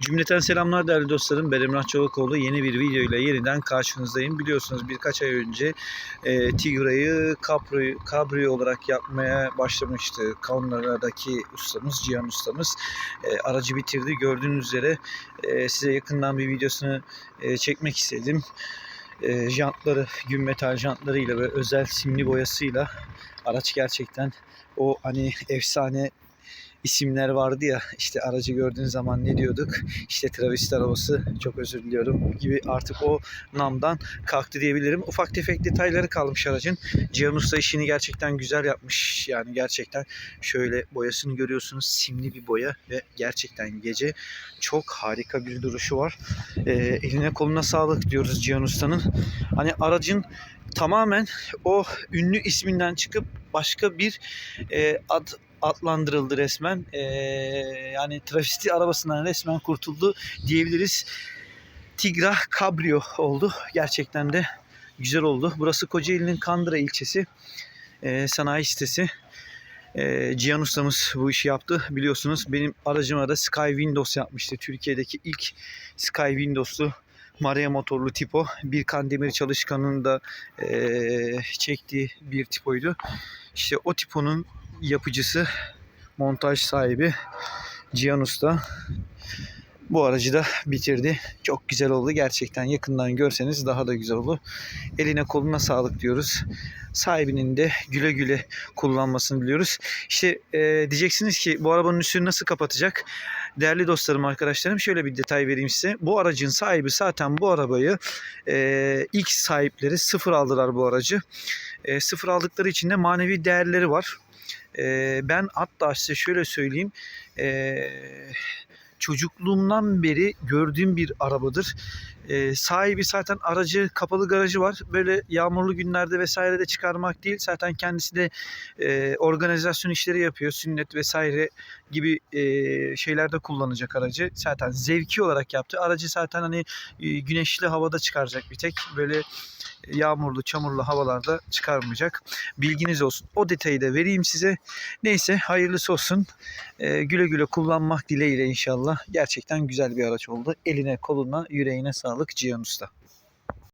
Cümleten selamlar değerli dostlarım. Ben Emrah Çolakoğlu. Yeni bir video ile yeniden karşınızdayım. Biliyorsunuz birkaç ay önce e, Tigra'yı Cabrio olarak yapmaya başlamıştı. Kanlara'daki ustamız, Cihan ustamız. E, aracı bitirdi. Gördüğünüz üzere e, size yakından bir videosunu e, çekmek istedim. E, jantları, gün metal jantlarıyla ve özel simli boyasıyla araç gerçekten o hani efsane isimler vardı ya işte aracı gördüğün zaman ne diyorduk işte travesti arabası çok özür diliyorum gibi artık o namdan kalktı diyebilirim. Ufak tefek detayları kalmış aracın. Cihan Usta işini gerçekten güzel yapmış yani gerçekten şöyle boyasını görüyorsunuz simli bir boya ve gerçekten gece çok harika bir duruşu var. Ee, eline koluna sağlık diyoruz Cihan Usta'nın. Hani aracın tamamen o ünlü isminden çıkıp başka bir e, ad adlandırıldı resmen. Ee, yani travesti arabasından resmen kurtuldu diyebiliriz. Tigra Cabrio oldu. Gerçekten de güzel oldu. Burası Kocaeli'nin Kandıra ilçesi. Ee, sanayi sitesi. Ee, Cihan ustamız bu işi yaptı. Biliyorsunuz benim aracıma da Sky Windows yapmıştı. Türkiye'deki ilk Sky Windows'lu Maria motorlu tipo. Bir Kandemir çalışkanın da eee, çektiği bir tipoydu. İşte o tiponun yapıcısı, montaj sahibi Cihan Usta. Bu aracı da bitirdi. Çok güzel oldu. Gerçekten yakından görseniz daha da güzel olur. Eline koluna sağlık diyoruz. Sahibinin de güle güle kullanmasını diliyoruz. İşte e, diyeceksiniz ki bu arabanın üstünü nasıl kapatacak? Değerli dostlarım, arkadaşlarım şöyle bir detay vereyim size. Bu aracın sahibi zaten bu arabayı e, ilk sahipleri sıfır aldılar bu aracı. E, sıfır aldıkları için de manevi değerleri var. Ben hatta size şöyle söyleyeyim. E, çocukluğumdan beri gördüğüm bir arabadır. E, sahibi zaten aracı kapalı garajı var. Böyle yağmurlu günlerde vesaire de çıkarmak değil. Zaten kendisi de e, organizasyon işleri yapıyor. Sünnet vesaire gibi e, şeylerde kullanacak aracı. Zaten zevki olarak yaptı. Aracı zaten hani e, güneşli havada çıkaracak bir tek. Böyle yağmurlu, çamurlu havalarda çıkarmayacak. Bilginiz olsun. O detayı da vereyim size. Neyse hayırlısı olsun. Ee, güle güle kullanmak dileğiyle inşallah. Gerçekten güzel bir araç oldu. Eline, koluna, yüreğine sağlık Cihan Usta.